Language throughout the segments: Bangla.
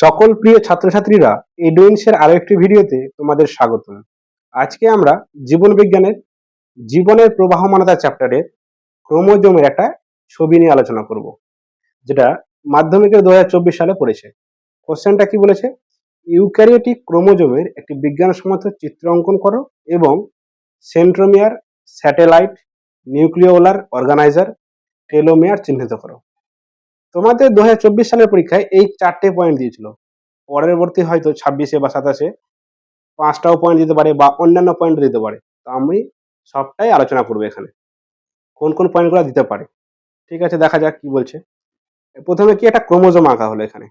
সকল প্রিয় ছাত্রছাত্রীরা এডুইন্সের আরও একটি ভিডিওতে তোমাদের স্বাগতম। আজকে আমরা জীবন বিজ্ঞানের জীবনের প্রবাহমানতা চ্যাপ্টারের ক্রোমোজোমের একটা ছবি নিয়ে আলোচনা করব, যেটা মাধ্যমিকের দু হাজার চব্বিশ সালে পড়েছে। কোশ্চেনটা কি বলেছে? ইউক্যারিওটিক ক্রোমোজোমের একটি বিজ্ঞানসম্মত চিত্র অঙ্কন করো এবং centromere satellite nucleolar organizer telomere চিহ্নিত করো। তোমাদের দু হাজার চব্বিশ সালের পরীক্ষায় এই চারটে পয়েন্ট দিয়েছিল। পরবর্তী হয়তো ছাব্বিশে বা সাতাশে পাঁচটাও পয়েন্ট দিতে পারে বা অন্যান্য পয়েন্ট দিতে পারে। তো আমি সবটাই আলোচনা করব এখানে। কোন কোন পয়েন্টগুলো দিতে পারে। ঠিক আছে, দেখা যাক কি বলছে। প্রথমে কি একটা ক্রোমোজোম আঁকা হলো এখানে।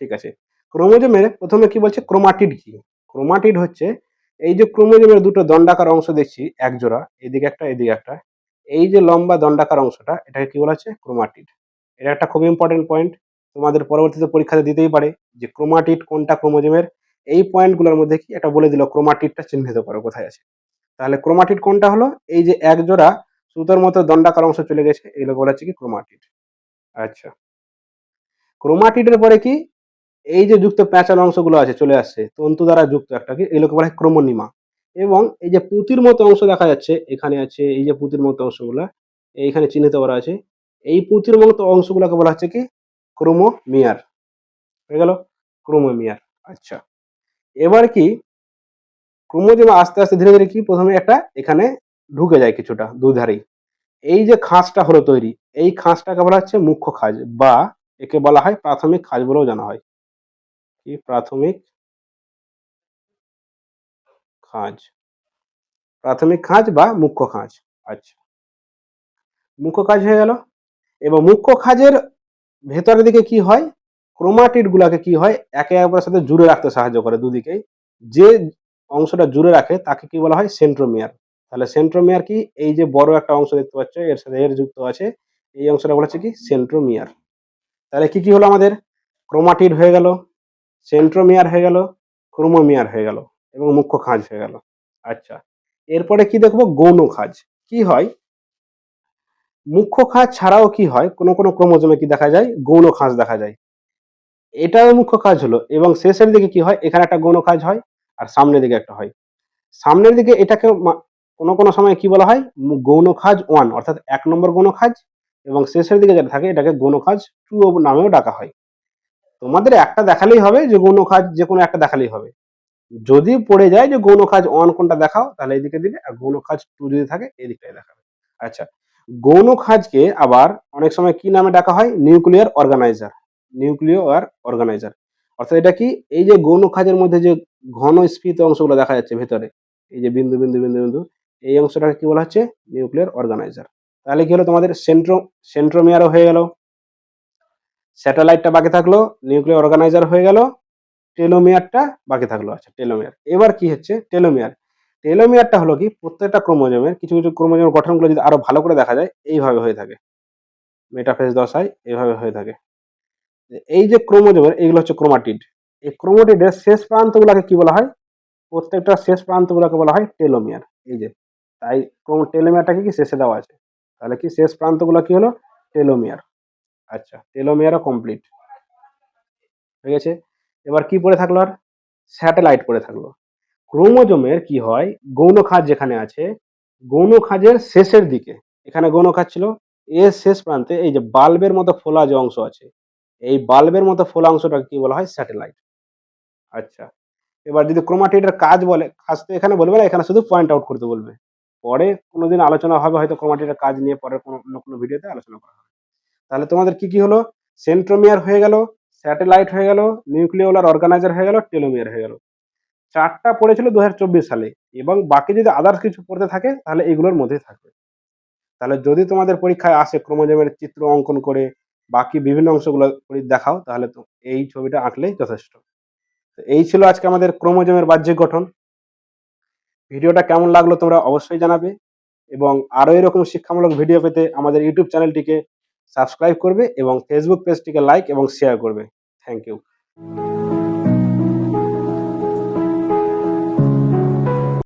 ঠিক আছে, ক্রোমোজোমের প্রথমে কি বলছে? ক্রোমাটিড কি? ক্রোমাটিড হচ্ছে এই যে ক্রোমোজোমের দুটো দণ্ডাকার অংশ দেখছি, একজোড়া, এদিকে একটা এদিকে একটা, এই যে লম্বা দণ্ডাকার অংশটা, এটাকে কি বলা হচ্ছে? ক্রোমাটিড। এটা একটা খুব ইম্পর্টেন্ট পয়েন্ট তোমাদের পরবর্তীতে পরীক্ষাতে দিতেই পারে যে ক্রোমাটিড কোনটা ক্রোমোজোমের এই পয়েন্টগুলোর মধ্যে কি এটা বলে দিল ক্রোমাটিডটা চিহ্নিত করো, কোথায় আছে? তাহলে ক্রোমাটিড কোনটা হলো? এই যে এক জোড়া সুতোর মতো দণ্ডাকার অংশ চলে গেছে এগুলো বলা হচ্ছে কি ক্রোমাটিড আচ্ছা। ক্রোমাটিডের পরে কি? এই যে যুক্ত প্যাঁচার অংশগুলো আছে, চলে আসছে, তন্তু দ্বারা যুক্ত একটা কি? এগুলোকে বলা হয় ক্রোমোনিমা এবং এই যে পুঁতির মতো অংশ দেখা যাচ্ছে, এখানে আছে, এই যে পুঁতির মতো অংশগুলো, এইখানে চিহ্নিত করা আছে এই পুঁতির মতো অংশগুলোকে বলা হচ্ছে কি? ক্রোমোমিয়ার। হয়ে গেল? ক্রোমোমিয়ার। আচ্ছা। এবার কি? ক্রোমোজোম আস্তে আস্তে ধীরে ধীরে কি? প্রথমে একটা এখানে ঢুকে যায় কিছুটা দুধারেই। এই যে খাঁজটা হলো তৈরি, এই খাঁজটাকে বলা হচ্ছে মুখ্য খাজ বা একে বলা হয় প্রাথমিক খাজ বলেও জানা হয়। কি? প্রাথমিক খাঁজ। প্রাথমিক খাঁজ বা মুখ্য খাঁজ। আচ্ছা। মুখ্য কাজ হয়ে গেল? এবং মুখ্য খাজের ভেতরের দিকে কি হয়? ক্রোমাটিড গুলাকে কি হয়? একে অপরের সাথে জুড়ে রাখতে সাহায্য করে দুদিকেই। যে অংশটা জুড়ে রাখে, তাকে কি বলা হয়? সেন্ট্রোমিয়ার তাহলে সেন্ট্রোমিয়ার কি? এই যে বড় একটা অংশ দেখতে পাচ্ছ, এর সাথে এর যুক্ত আছে। এই অংশটা বলা হচ্ছে কি? সেন্ট্রোমিয়ার তাহলে কি কি হলো আমাদের? ক্রোমাটিড হয়ে গেল সেন্ট্রোমিয়ার হয়ে গেল ক্রোমোমিয়ার হয়ে গেল এবং মুখ্য খাঁজ হয়ে গেল। আচ্ছা এরপরে কি দেখব? গৌণ খাঁজ কি হয়? মুখ্য খাঁজ ছাড়াও কি হয়? কোনো কোনো ক্রোমোজোমে কি দেখা যায়? গৌণ খাঁজ দেখা যায়। এটাও মুখ্য কাজ হলো এবং শেষের দিকে কি হয়? এখানে একটা গৌণ কাজ হয় আর সামনের দিকে একটা হয়। সামনের দিকে এটাকে কোনো কোনো সময় কি বলা হয়? গৌণ খাজ ওয়ান, অর্থাৎ এক নম্বর গৌণ খাজ এবং শেষের দিকে যেটা থাকে এটাকে গৌণ খাজ টু নামেও ডাকা হয়। তোমাদের একটা দেখালেই হবে যে গৌণ খাজ যে কোনো একটা দেখালেই হবে। যদি পড়ে যায় যে গৌণ খাজ ওয়ান কোনটা দেখাও, তাহলে এইদিকে দিবে আর গৌণ খাজ টু যদি থাকে, এই দিকটাই দেখাবে। আচ্ছা গৌণ খাজকে আবার অনেক সময় কি নামে ডাকা হয়? Nuclear organizer. Nuclear organizer. অর্থাৎ এটা কি? এই যে গৌণ খাজের মধ্যে যে ঘন স্ফীত অংশগুলো দেখা যাচ্ছে ভেতরে, এই যে বিন্দু বিন্দু বিন্দু বিন্দু, এই অংশটাকে কি বলা হচ্ছে? Nuclear organizer. তাহলে কি হলো? তোমাদের সেন্ট্রো, সেন্ট্রোমিয়ারও হয়ে গেল। স্যাটেলাইটটা বাকি থাকল, নিউক্লিয়ার অর্গানাইজার হয়ে গেল, টেলোমিয়ারটা বাকি থাকল। আচ্ছা টেলোমিয়ার। এবার কি হচ্ছে? টেলোমিয়ার। টেলোমিয়ারটা হলো কি, প্রত্যেকটা ক্রোমোজোমের, কিছু কিছু ক্রোমোজোমের গঠনগুলো যদি আরও ভালো করে দেখা যায়, এইভাবে হয়ে থাকে। মেটাফেজ দশায় এইভাবে হয়ে থাকে। এই যে ক্রোমোজোমের এইগুলো হচ্ছে ক্রোমাটিড। এই ক্রোমাটিডের শেষ প্রান্তগুলোকে কি বলা হয়? প্রত্যেকটা শেষ প্রান্তগুলোকে বলা হয় টেলোমিয়ার। এই যে, তাই টেলোমিয়ারটাকে কি শেষে দেওয়া আছে? তাহলে কি শেষ প্রান্তগুলো কি হলো? টেলোমিয়ার। আচ্ছা টেলোমিয়ারও কমপ্লিট। হয়ে গেছে। এবার কি পড়ে থাকল আর? স্যাটেলাইট পড়ে থাকল। ক্রোমোজোমের কি হয়? গৌণ খাঁজ যেখানে আছে, গৌণ খাঁজের শেষের দিকে। এখানে গৌণ খাঁজ ছিল। এর শেষ প্রান্তে এই যে বাল্বের মতো ফোলা যে অংশ আছে, এই বাল্বের মতো ফোলা অংশটাকে কি বলা হয়? স্যাটেলাইট। আচ্ছা। এবার যদি ক্রোমাটিডের কাজ বলে, কাজ তো এখানে বলবে না, এখানে শুধু পয়েন্ট আউট করতে বলবে। পরে কোনোদিন আলোচনা হবে, হয়তো ক্রোমাটিডের কাজ নিয়ে পরে কোনো, অন্য কোনো ভিডিওতে আলোচনা করা হবে। তাহলে তোমাদের কি কি হলো? সেন্ট্রোমিয়ার হয়ে গেল, স্যাটেলাইট হয়ে গেল, নিউক্লিওলার অর্গানাইজার হয়ে গেল, টেলোমিয়ার হয়ে গেল। চারটা পড়েছিল দু হাজার চব্বিশ সালে এবং বাকি যদি আদার্স কিছু পড়তে থাকে, তাহলে এগুলোর মধ্যেই থাকবে। তাহলে যদি তোমাদের পরীক্ষায় আসে ক্রোমোজোমের চিত্র অঙ্কন করে, বাকি বিভিন্ন অংশগুলো দেখাও, তাহলে তো এই ছবিটা আঁকলেই যথেষ্ট। তো এই ছিল আজকে আমাদের ক্রোমোজোমের বাহ্যিক গঠন। ভিডিওটা কেমন লাগল তোমরা অবশ্যই জানাবে এবং আরও এরকম শিক্ষামূলক ভিডিও পেতে আমাদের ইউটিউব চ্যানেলটিকে সাবস্ক্রাইব করবে এবং ফেসবুক পেজটিকে লাইক এবং শেয়ার করবে। Thank you